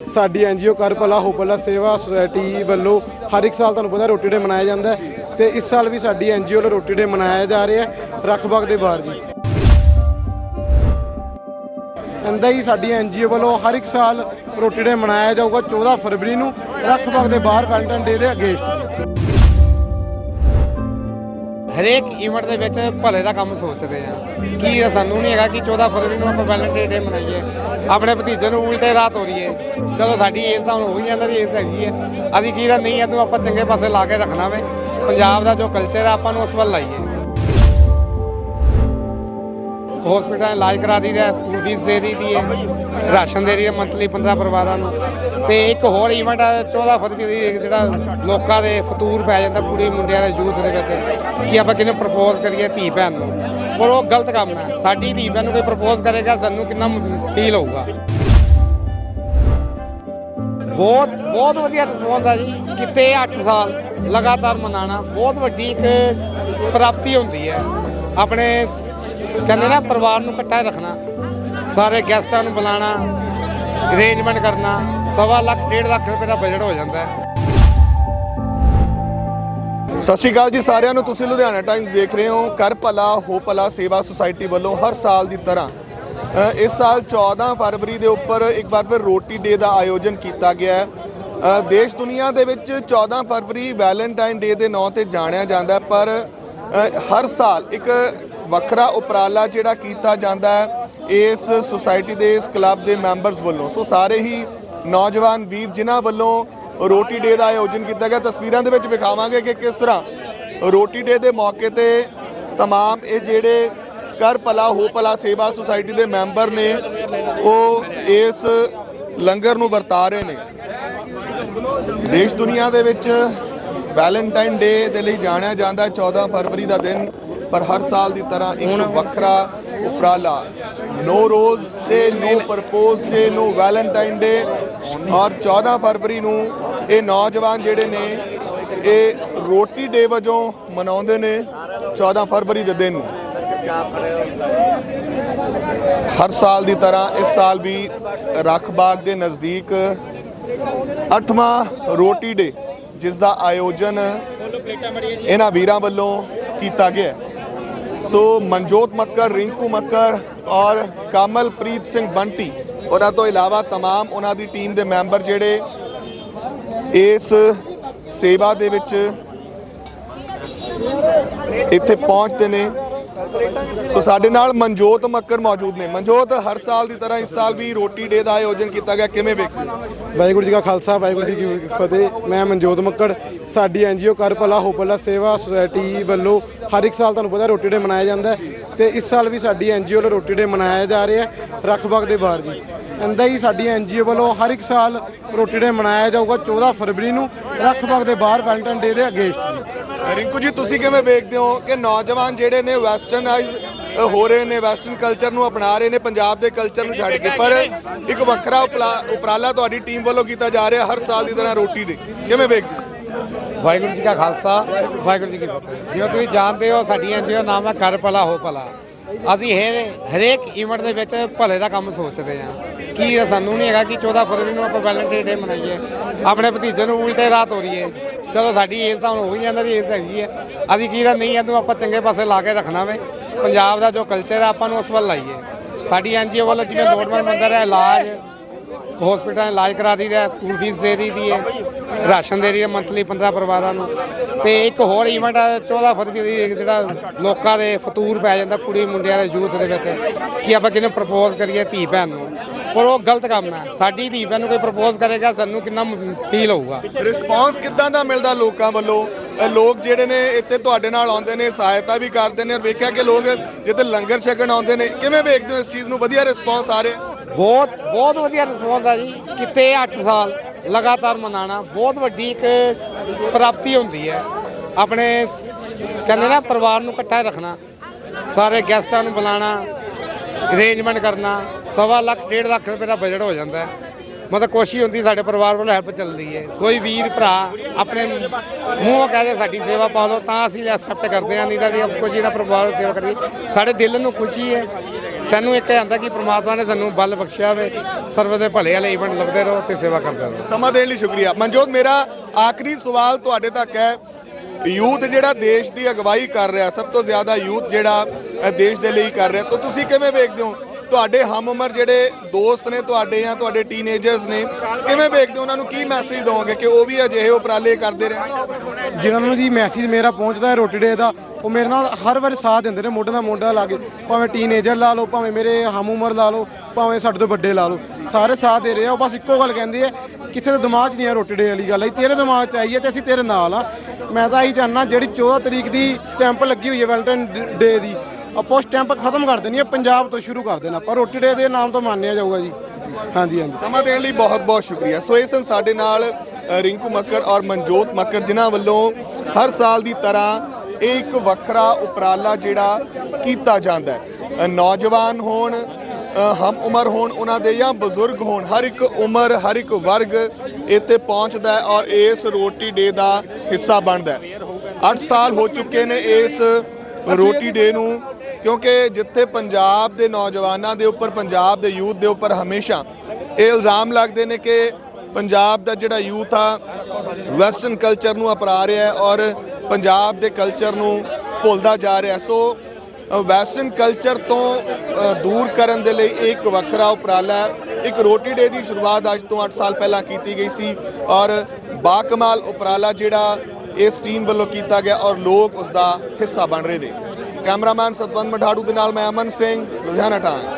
ਸਾਡੀ ਐਨਜੀਓ ਕਰ ਭਲਾ ਹੋ ਭਲਾ ਸੇਵਾ ਸੁਸਾਇਟੀ ਵੱਲੋਂ ਹਰ ਇੱਕ ਸਾਲ ਤੁਹਾਨੂੰ ਪਤਾ ਰੋਟੀ ਡੇ ਮਨਾਇਆ ਜਾਂਦਾ ਹੈ ਤੇ ਇਸ ਸਾਲ ਵੀ ਸਾਡੀ ਐਨਜੀਓ ਵੱਲੋਂ ਰੋਟੀ ਡੇ ਮਨਾਇਆ ਜਾ ਰਿਹਾ ਹੈ ਰਖਬਾਗ ਦੇ ਬਾਹਰ ਜੀ। ਅੰਦਾ ਹੀ ਸਾਡੀ ਐਨਜੀਓ ਵੱਲੋਂ ਹਰ ਇੱਕ ਸਾਲ ਰੋਟੀ ਡੇ ਮਨਾਇਆ ਜਾਊਗਾ 14 ਫਰਵਰੀ ਨੂੰ ਰਖਬਾਗ ਦੇ ਬਾਹਰ ਵੈਲਟਨ ਡੇ ਦੇ ਅਗੇਂਸਟ ਹਰੇਕ ਇਵੈਂਟ ਦੇ ਵਿੱਚ ਭਲੇ ਦਾ ਕੰਮ ਸੋਚਦੇ ਆ। ਕੀ ਸਾਨੂੰ ਨਹੀਂ ਹੈਗਾ ਕਿ 14 ਫਰਵਰੀ ਨੂੰ ਆਪਾਂ ਵੈਲੈਂਟਾਈਨ ਡੇ ਮਨਾਈਏ। ਆਪਣੇ ਭਤੀਜੇ ਨੂੰ ਉਲਟੇ ਰਾਤ ਹੋ ਰਹੀ ਹੈ ਚਲੋ, ਸਾਡੀ ਏਜ ਤਾਂ ਹੁਣ ਹੋ ਗਈ ਜਾਂਦਾ ਦੀ ਏਜ ਹੈਗੀ ਹੈ ਅਸੀਂ ਕੀ ਦਾ ਨਹੀਂ ਹੈ ਤੂੰ ਆਪਾਂ ਚੰਗੇ ਪਾਸੇ ਲਾ ਕੇ ਰੱਖਣਾ ਵੇ। ਪੰਜਾਬ ਦਾ ਜੋ ਕਲਚਰ ਹੈ ਆਪਾਂ ਨੂੰ ਉਸ ਵੱਲ ਲਾਈਏ। ਹਸਪੀਟਲ ਇਲਾਜ ਕਰਾ ਦਈਦਾ, ਸਕੂਲ ਫੀਸ ਦੇ ਦਈਦੀ ਹੈ, ਰਾਸ਼ਨ ਦੇ ਦਈਏ ਮੰਥਲੀ 15 ਪਰਿਵਾਰਾਂ ਨੂੰ। ਤੇ ਇੱਕ ਹੋਰ ਇਵੈਂਟ ਆ 14 ਫਰਵਰੀ ਦੀ ਜਿਹੜਾ ਲੋਕਾਂ ਦੇ ਫਤੂਰ ਪੈ ਜਾਂਦਾ ਪੂਰੀ ਮੁੰਡਿਆਂ ਦੇ ਯੂਥ ਦੇ ਵਿੱਚ, ਕਿ ਆਪਾਂ ਕਿਹਨੂੰ ਪ੍ਰਪੋਜ਼ ਕਰੀਏ ਧੀ ਭੈਣ ਨੂੰ। ਪਰ ਉਹ ਗਲਤ ਕੰਮ ਹੈ। ਸਾਡੀ ਧੀ ਭੈਣ ਨੂੰ ਕੋਈ ਪ੍ਰਪੋਜ਼ ਕਰੇਗਾ, ਸਾਨੂੰ ਕਿੰਨਾ ਫੀਲ ਹੋਊਗਾ। ਬਹੁਤ ਬਹੁਤ ਵਧੀਆ ਰਿਸਪੌਂਸ ਆ ਜੀ। ਕਿਤੇ 8 ਸਾਲ ਲਗਾਤਾਰ ਮਨਾਣਾ ਬਹੁਤ ਵੱਡੀ ਇੱਕ ਪ੍ਰਾਪਤੀ ਹੁੰਦੀ ਹੈ। ਆਪਣੇ ਕਹਿੰਦੇ ਨਾ ਪਰਿਵਾਰ ਨੂੰ ਇਕੱਠਾ ਰੱਖਣਾ, ਸਾਰੇ ਗੈਸਟਾਂ ਨੂੰ ਬੁਲਾਣਾ ਅਰੇਂਜਮੈਂਟ ਕਰਨਾ, ਸਵਾ ਲੱਖ, ਡੇਢ ਲੱਖ ਰੁਪਏ ਦਾ ਬਜਟ ਹੋ ਜਾਂਦਾ ਹੈ। ਸਤਿ ਸ਼੍ਰੀ ਅਕਾਲ ਜੀ ਸਾਰਿਆਂ ਨੂੰ, ਤੁਸੀਂ ਲੁਧਿਆਣਾ ਟਾਈਮਸ ਦੇਖ ਰਹੇ ਹੋ, ਕਰ ਭਲਾ, ਹੋ ਭਲਾ ਸੇਵਾ ਸੁਸਾਇਟੀ ਵੱਲੋਂ ਹਰ ਸਾਲ ਦੀ ਤਰ੍ਹਾਂ। ਇਸ ਸਾਲ 14 ਫਰਵਰੀ ਦੇ ਉੱਪਰ ਇੱਕ ਵਾਰ ਫਿਰ ਰੋਟੀ ਡੇ ਦਾ ਆਯੋਜਨ ਕੀਤਾ ਗਿਆ ਹੈ। ਦੇਸ਼ ਦੁਨੀਆ ਦੇ ਵਿੱਚ 14 ਫਰਵਰੀ ਵੈਲੈਂਟਾਈਨ ਡੇ ਦੇ ਨਾਂ ਤੇ ਜਾਣਿਆ ਜਾਂਦਾ ਪਰ ਹਰ ਸਾਲ ਇੱਕ ਵੱਖਰਾ ਉਪਰਾਲਾ ਜਿਹੜਾ ਕੀਤਾ ਜਾਂਦਾ ਹੈ ਇਸ ਸੁਸਾਇਟੀ ਦੇ ਇਸ ਕਲੱਬ ਦੇ ਮੈਂਬਰਸ ਵੱਲੋਂ ਸੋ ਸਾਰੇ ਹੀ ਨੌਜਵਾਨ ਵੀਰ ਜਿਨ੍ਹਾਂ ਵੱਲੋਂ ਰੋਟੀ ਡੇ ਦਾ ਆਯੋਜਨ ਕੀਤਾ ਗਿਆ ਤਸਵੀਰਾਂ ਦੇ ਵਿੱਚ ਵਿਖਾਵਾਂਗੇ ਕਿ ਕਿਸ ਤਰ੍ਹਾਂ ਰੋਟੀ ਡੇ ਦੇ ਮੌਕੇ ਤੇ तमाम ਇਹ ਜਿਹੜੇ ਕਰ ਭਲਾ ਹੋ ਭਲਾ ਸੇਵਾ ਸੁਸਾਇਟੀ ਦੇ ਮੈਂਬਰ ਨੇ ਉਹ ਇਸ ਲੰਗਰ ਨੂੰ ਵਰਤਾ ਰਹੇ ਨੇ ਦੇਸ਼ ਦੁਨੀਆ ਦੇ ਵਿੱਚ ਵੈਲੈਂਟਾਈਨ ਡੇ ਦੇ ਲਈ ਜਾਣਿਆ ਜਾਂਦਾ ਹੈ 14 ਫਰਵਰੀ ਦਾ ਦਿਨ ਪਰ ਹਰ ਸਾਲ ਦੀ ਤਰ੍ਹਾਂ ਇੱਕ ਵੱਖਰਾ ਉਪਰਾਲਾ ਨੋ ਰੋਜ਼ ਡੇ ਨੋ ਪ੍ਰਪੋਜ਼ ਡੇ ਨੋ ਵੈਲੈਂਟਾਈਨ ਡੇ ਔਰ 14 ਫਰਵਰੀ ਨੂੰ ਇਹ ਨੌਜਵਾਨ ਜਿਹੜੇ ਨੇ ਇਹ ਰੋਟੀ ਡੇ ਵਜੋਂ ਮਨਾਉਂਦੇ ਨੇ 14 ਫਰਵਰੀ ਦੇ ਦਿਨ ਨੂੰ ਹਰ ਸਾਲ ਦੀ ਤਰ੍ਹਾਂ ਇਸ ਸਾਲ ਵੀ ਰਖਬਾਗ ਦੇ ਨਜ਼ਦੀਕ 8ਵਾਂ ਰੋਟੀ ਡੇ ਜਿਸ ਦਾ ਆਯੋਜਨ ਇਹਨਾਂ ਵੀਰਾਂ ਵੱਲੋਂ ਕੀਤਾ ਗਿਆ। ਸੋ ਮਨਜੋਤ ਮੱਕਰ ਰਿੰਕੂ ਮੱਕਰ ਔਰ ਕਮਲਪ੍ਰੀਤ ਸਿੰਘ ਬੰਟੀ ਉਹਨਾਂ ਤੋਂ ਇਲਾਵਾ तमाम ਉਹਨਾਂ ਦੀ ਟੀਮ ਦੇ ਮੈਂਬਰ ਜਿਹੜੇ ਇਸ ਸੇਵਾ ਦੇ ਵਿੱਚ ਇੱਥੇ ਪਹੁੰਚਦੇ ਨੇ ਸੋ ਸਾਡੇ ਨਾਲ ਮਨਜੋਤ ਮੱਕਰ ਮੌਜੂਦ ਨੇ। ਮਨਜੋਤ, ਹਰ ਸਾਲ ਦੀ ਤਰ੍ਹਾਂ ਇਸ ਸਾਲ ਵੀ ਰੋਟੀ ਡੇ ਦਾ ਆਯੋਜਨ ਕੀਤਾ ਗਿਆ, ਕਿਵੇਂ ਵੇਖਦੇ ਵਾਹਿਗੁਰੂ ਜੀ ਕਾ ਖਾਲਸਾ, ਵਾਹਿਗੁਰੂ ਜੀ ਕੀ ਫਤਿਹ। ਮੈਂ ਮਨਜੋਤ ਮੱਕੜ, ਸਾਡੀ ਐਨਜੀਓ ਕਰ ਭਲਾ ਹੋ ਭਲਾ, ਸੇਵਾ ਸੁਸਾਇਟੀ ਵੱਲੋਂ ਹਰ ਇੱਕ ਸਾਲ ਤੁਹਾਨੂੰ ਪਤਾ ਰੋਟੀ ਡੇ ਮਨਾਇਆ ਜਾਂਦਾ ਹੈ ਤੇ ਇਸ ਸਾਲ ਵੀ ਸਾਡੀ ਐਨਜੀਓ ਵੱਲੋਂ ਰੋਟੀ ਡੇ ਮਨਾਇਆ ਜਾ ਰਿਹਾ ਹੈ ਰਖਬਾਗ ਦੇ ਬਾਹਰ ਜੀ। ਅੰਦਾ ਹੀ ਸਾਡੀ ਐਨਜੀਓ ਵੱਲੋਂ ਹਰ ਇੱਕ ਸਾਲ ਰੋਟੀ ਡੇ ਮਨਾਇਆ ਜਾਊਗਾ 14 ਫਰਵਰੀ ਨੂੰ ਰਖਬਾਗ ਦੇ ਬਾਹਰ ਵੈਲੈਂਟਾਈਨ ਡੇ ਦੇ ਅਗੇਂਸਟ ਜੀ। ਰਿੰਕੂ ਜੀ, ਤੁਸੀਂ ਕਿਵੇਂ ਵੇਖਦੇ ਹੋ ਕਿ ਨੌਜਵਾਨ ਜਿਹੜੇ ਨੇ ਵੈਸਟਰਨਾਈਜ਼ ਹੋ ਰਹੇ ਨੇ ਵੈਸਟਰਨ ਕਲਚਰ ਨੂੰ ਅਪਣਾ ਰਹੇ ਨੇ, ਪੰਜਾਬ ਦੇ ਕਲਚਰ ਨੂੰ ਛੱਡ ਕੇ? ਪਰ ਇੱਕ ਵੱਖਰਾ ਉਪਲਾ- ਉਪਰਾਲਾ ਤੁਹਾਡੀ ਟੀਮ ਵੱਲੋਂ ਕੀਤਾ ਜਾ ਰਿਹਾ ਹਰ ਸਾਲ ਦੀ ਤਰ੍ਹਾਂ ਰੋਟੀ ਦੇ। ਕਿਵੇਂ ਵੇਖਦੇ ਹੋ? ਵਾਹਿਗੁਰੂ ਜੀ ਕਾ ਖਾਲਸਾ, ਵਾਹਿਗੁਰੂ ਜੀ ਕੀ ਫਤਿਹ। ਜਿਵੇਂ ਤੁਸੀਂ ਜਾਣਦੇ ਹੋ, ਸਾਡੀਆਂ ਐਨਜੀਓ ਨਾਮ ਹੈ ਕਰ ਭਲਾ, ਹੋ ਭਲਾ, ਅਸੀਂ ਹਰੇਕ ਇਵੈਂਟ ਦੇ ਵਿੱਚ ਭਲੇ ਦਾ ਕੰਮ ਸੋਚਦੇ ਆ ਕੀ ਸਾਨੂੰ ਨਹੀਂ ਹੈਗਾ ਕਿ 14 ਫਰਵਰੀ ਨੂੰ ਆਪਾਂ ਵੈਲੈਂਟਾਈਨ ਡੇ ਮਨਾਈਏ, ਆਪਣੇ ਭਤੀਜੇ ਨੂੰ ਉਲਟੇ ਰਾਤ ਹੋ ਰਹੀ ਹੈ ਚਲੋ ਸਾਡੀ ਏਜ ਤਾਂ ਹੁਣ ਹੋ ਗਈ ਜਾਂਦਾ ਦੀ ਏਜ ਹੈਗੀ ਹੈ ਅਸੀਂ ਕੀ ਦਾ ਨਹੀਂ ਇਹਨੂੰ ਆਪਾਂ ਚੰਗੇ ਪਾਸੇ ਲਾ ਕੇ ਰੱਖਣਾ ਵੇ। ਪੰਜਾਬ ਦਾ ਜੋ ਕਲਚਰ ਹੈ ਆਪਾਂ ਨੂੰ ਉਸ ਵੱਲ ਲਾਈਏ। ਸਾਡੀ ਐਨਜੀਓ ਵੱਲੋਂ ਜਿਵੇਂ ਲੋੜਵੰਦ ਬੰਦਾ ਹੈ, ਇਲਾਜ ਹਸਪੀਟਲ ਇਲਾਜ ਕਰਾ ਦਈਦਾ ਸਕੂਲ ਫੀਸ ਦੇ ਦਈਦੀ ਹੈ ਰਾਸ਼ਨ ਦੇ ਦਈਏ ਮੰਥਲੀ 15 ਪਰਿਵਾਰਾਂ ਨੂੰ। ਤੇ ਇੱਕ ਹੋਰ ਇਵੈਂਟ ਆ 14 ਫਰਵਰੀ ਦੀ ਜਿਹੜਾ ਲੋਕਾਂ ਦੇ ਫਤੂਰ ਪੈ ਜਾਂਦਾ, ਕੁੜੀ ਮੁੰਡਿਆਂ ਦੇ ਯੂਥ ਦੇ ਵਿੱਚ, ਕਿ ਆਪਾਂ ਕਿਹਨੂੰ ਪ੍ਰਪੋਜ਼ ਕਰੀਏ ਧੀ ਭੈਣ ਨੂੰ। ਪਰ ਉਹ ਗਲਤ ਕੰਮ ਹੈ। ਸਾਡੀ ਧੀ ਭੈਣ ਨੂੰ ਕੋਈ ਪ੍ਰਪੋਜ਼ ਕਰੇਗਾ ਸਾਨੂੰ ਕਿੰਨਾ ਫੀਲ ਹੋਊਗਾ। ਰਿਸਪਾਂਸ ਕਿੱਦਾਂ ਦਾ ਮਿਲਦਾ ਲੋਕਾਂ ਵੱਲੋਂ? ਲੋਕ ਜਿਹੜੇ ਨੇ ਇੱਥੇ ਤੁਹਾਡੇ ਨਾਲ ਆਉਂਦੇ ਨੇ ਸਹਾਇਤਾ ਵੀ ਕਰਦੇ ਨੇ ਔਰ ਵੇਖਿਆ ਕਿ ਲੋਕ ਜਿੱਥੇ ਲੰਗਰ ਛਕਣ ਆਉਂਦੇ ਨੇ ਕਿਵੇਂ ਵੇਖਦੇ ਹੋ ਇਸ ਚੀਜ਼ ਨੂੰ? ਵਧੀਆ ਰਿਸਪਾਂਸ ਆ ਰਿਹਾ। ਬਹੁਤ ਬਹੁਤ ਵਧੀਆ ਰਿਸਪੌਂਸ ਆ ਜੀ। ਕਿਤੇ 8 ਸਾਲ ਲਗਾਤਾਰ ਮਨਾਣਾ ਬਹੁਤ ਵੱਡੀ ਇੱਕ ਪ੍ਰਾਪਤੀ ਹੁੰਦੀ ਹੈ। ਆਪਣੇ ਕਹਿੰਦੇ ਨਾ ਪਰਿਵਾਰ ਨੂੰ ਇਕੱਠਾ ਰੱਖਣਾ ਸਾਰੇ ਗੈਸਟਾਂ ਨੂੰ ਬੁਲਾਣਾ ਅਰੇਂਜਮੈਂਟ ਕਰਨਾ, ਸਵਾ ਲੱਖ, ਡੇਢ ਲੱਖ ਰੁਪਏ ਦਾ ਬਜਟ ਹੋ ਜਾਂਦਾ ਹੈ। ਮਤਲਬ ਕੋਸ਼ਿਸ਼ ਹੁੰਦੀ ਸਾਡੇ ਪਰਿਵਾਰ ਵੱਲੋਂ ਹੈਲਪ ਚੱਲਦੀ ਹੈ। ਕੋਈ ਵੀਰ ਭਰਾ ਆਪਣੇ ਮੂੰਹੋਂ ਕਹਦੇ ਸਾਡੀ ਸੇਵਾ ਪਾ ਲਓ, ਤਾਂ ਅਸੀਂ ਐਕਸੈਪਟ ਕਰਦੇ ਹਾਂ, ਨਹੀਂ ਤਾਂ ਅਸੀਂ ਕੁਝ ਇਹਨਾਂ ਪਰਿਵਾਰ ਸੇਵਾ ਕਰੀਏ। ਸਾਡੇ ਦਿਲ ਨੂੰ ਖੁਸ਼ੀ ਹੈ। ਸਾਨੂੰ ਇੱਕ ਇਹ ਆਂਦਾ ਕਿ ਪ੍ਰਮਾਤਮਾ ਨੇ ਸਾਨੂੰ ਬਲ ਬਖਸ਼ਿਆ ਵੇ। ਸਰਵ ਦੇ ਭਲੇ ਵਾਲੇ ਇਵੈਂਟ ਲੱਭਦੇ ਰਹੋ ਤੇ ਸੇਵਾ ਕਰਦੇ ਰਹੋ। ਸਮਾਂ ਦੇਣ ਲਈ ਸ਼ੁਕਰੀਆ। ਮਨਜੋਤ, ਮੇਰਾ ਆਖਰੀ ਸਵਾਲ ਤੁਹਾਡੇ ਤੱਕ ਹੈ। ਯੂਥ ਜਿਹੜਾ ਦੇਸ਼ ਦੀ ਅਗਵਾਈ ਕਰ ਰਿਹਾ, ਸਭ ਤੋਂ ਜ਼ਿਆਦਾ ਯੂਥ ਜਿਹੜਾ ਅ, ਦੇਸ਼ ਦੇ ਲਈ ਕਰ ਰਿਹਾ। ਤਾਂ ਤੁਸੀਂ ਕਿਵੇਂ ਵੇਖਦੇ ਹੋ? ਤੁਹਾਡੇ ਹਮ ਉਮਰ ਜਿਹੜੇ ਦੋਸਤ ਨੇ ਤੁਹਾਡੇ ਜਾਂ ਤੁਹਾਡੇ ਟੀਨੇਜਰਸ ਨੇ ਕਿਵੇਂ ਵੇਖਦੇ ਹੋ? ਉਹਨਾਂ ਨੂੰ ਕੀ ਮੈਸੇਜ ਦੋਗੇ ਕਿ ਉਹ ਵੀ ਅਜਿਹੇ ਉਪਰਾਲੇ ਕਰਦੇ ਰਹਿਣ ਜਿਨ੍ਹਾਂ ਨੂੰ ਜੀ ਮੈਸੇਜ ਮੇਰਾ ਪਹੁੰਚਦਾ ਹੈ ਰੋਟੀ ਡੇ ਦਾ ਉਹ ਮੇਰੇ ਨਾਲ ਹਰ ਵਾਰ ਸਾਥ ਦਿੰਦੇ ਨੇ ਮੋਢੇ ਨਾਲ ਮੋਢਾ ਲਾ ਕੇ। ਭਾਵੇਂ ਟੀਨੇਜਰ ਲਾ ਲਓ ਭਾਵੇਂ ਮੇਰੇ ਹਮ ਉਮਰ ਲਾ ਲਓ ਭਾਵੇਂ ਸਾਡੇ ਤੋਂ ਵੱਡੇ ਲਾ ਲਓ। ਸਾਰੇ ਸਾਥ ਦੇ ਰਹੇ ਆ। ਉਹ ਬਸ ਇੱਕੋ ਗੱਲ ਕਹਿੰਦੇ ਆ ਕਿਸੇ ਦੇ ਦਿਮਾਗ 'ਚ ਨਹੀਂ ਆ ਰੋਟੀ ਡੇ ਵਾਲੀ ਗੱਲ। ਹੈ ਤੇਰੇ ਦਿਮਾਗ 'ਚ ਆਈ ਹੈ ਤੇ ਅਸੀਂ ਤੇਰੇ ਨਾਲ ਆ। ਮੈਂ ਤਾਂ ਇਹੀ ਚਾਹਨਾ ਜਿਹੜੀ 14 ਤਰੀਕ ਦੀ ਸਟੈਂਪ ਲੱਗੀ ਹੋਈ ਹੈ ਵੈਲੈਂਟਾਈਨ ਡੇ ਦੀ ਆਪਾਂ ਸਟੈਂਪ ਖਤਮ ਕਰ ਦੇਣੀ ਹੈ ਪੰਜਾਬ ਤੋਂ ਸ਼ੁਰੂ ਕਰ ਦੇਣਾ। ਆਪਾਂ ਰੋਟੀ ਡੇ ਦੇ ਨਾਮ ਤੋਂ ਮੰਨਿਆ ਜਾਊਗਾ ਜੀ। ਹਾਂਜੀ ਹਾਂਜੀ। ਸਮਾਂ ਦੇਣ ਲਈ ਬਹੁਤ ਬਹੁਤ ਸ਼ੁਕਰੀਆ। ਸੋ ਇਹ ਸਨ ਸਾਡੇ ਨਾਲ ਅ, ਰਿੰਕੂ ਮੱਕਰ ਔਰ ਮਨਜੋਤ ਮੱਕਰ ਜਿਨ੍ਹਾਂ ਵੱਲੋਂ ਹਰ ਸਾਲ ਦੀ ਤਰ੍ਹਾਂ ਇਹ ਇੱਕ ਵੱਖਰਾ ਉਪਰਾਲਾ ਜਿਹੜਾ ਕੀਤਾ ਜਾਂਦਾ ਹੈ। ਅ, ਨੌਜਵਾਨ ਹੋਣ ਅ, ਹਮ ਉਮਰ ਹੋਣ ਉਹਨਾਂ ਦੇ ਜਾਂ ਬਜ਼ੁਰਗ ਹੋਣ ਹਰ ਇੱਕ ਉਮਰ ਹਰ ਇੱਕ ਵਰਗ ਇੱਥੇ ਪਹੁੰਚਦਾ ਹੈ ਔਰ ਇਸ ਰੋਟੀ ਡੇ ਦਾ ਹਿੱਸਾ ਬਣਦਾ ਹੈ। 8 ਸਾਲ ਹੋ ਚੁੱਕੇ ਨੇ ਇਸ ਰੋਟੀ ਡੇ ਨੂੰ। ਕਿਉਂਕਿ ਜਿੱਥੇ ਪੰਜਾਬ ਦੇ ਨੌਜਵਾਨਾਂ ਦੇ ਉੱਪਰ, ਪੰਜਾਬ ਦੇ ਯੂਥ ਦੇ ਉੱਪਰ ਹਮੇਸ਼ਾ ਇਹ ਇਲਜ਼ਾਮ ਲੱਗਦੇ ਨੇ ਕਿ ਪੰਜਾਬ ਦਾ ਜਿਹੜਾ ਯੂਥ ਆ, ਵੈਸਟਰਨ ਕਲਚਰ ਨੂੰ ਅਪਰਾ ਰਿਹਾ ਹੈ ਔਰ ਪੰਜਾਬ ਦੇ ਕਲਚਰ ਨੂੰ ਭੁੱਲਦਾ ਜਾ ਰਿਹਾ ਸੋ ਵੈਸਟਰਨ ਕਲਚਰ ਤੋਂ ਦੂਰ ਕਰਨ ਦੇ ਲਈ ਇਹ ਇੱਕ ਵੱਖਰਾ ਉਪਰਾਲਾ ਹੈ। ਇੱਕ ਰੋਟੀ ਡੇ ਦੀ ਸ਼ੁਰੂਆਤ ਅੱਜ ਤੋਂ 8 ਸਾਲ ਪਹਿਲਾਂ ਕੀਤੀ ਗਈ ਸੀ ਔਰ ਬਾਕਮਾਲ ਉਪਰਾਲਾ ਜਿਹੜਾ ਇਸ ਟੀਮ ਵੱਲੋਂ ਕੀਤਾ ਗਿਆ ਔਰ ਲੋਕ ਉਸ ਦਾ ਹਿੱਸਾ ਬਣ ਰਹੇ ਨੇ। ਕੈਮਰਾਮੈਨ ਸਤਵੰਤ ਮਠਾੜੂ ਦੇ ਨਾਲ ਮੈਂ ਅਮਨ ਸਿੰਘ ਲੁਧਿਆਣਾ ਟਾਈਮ।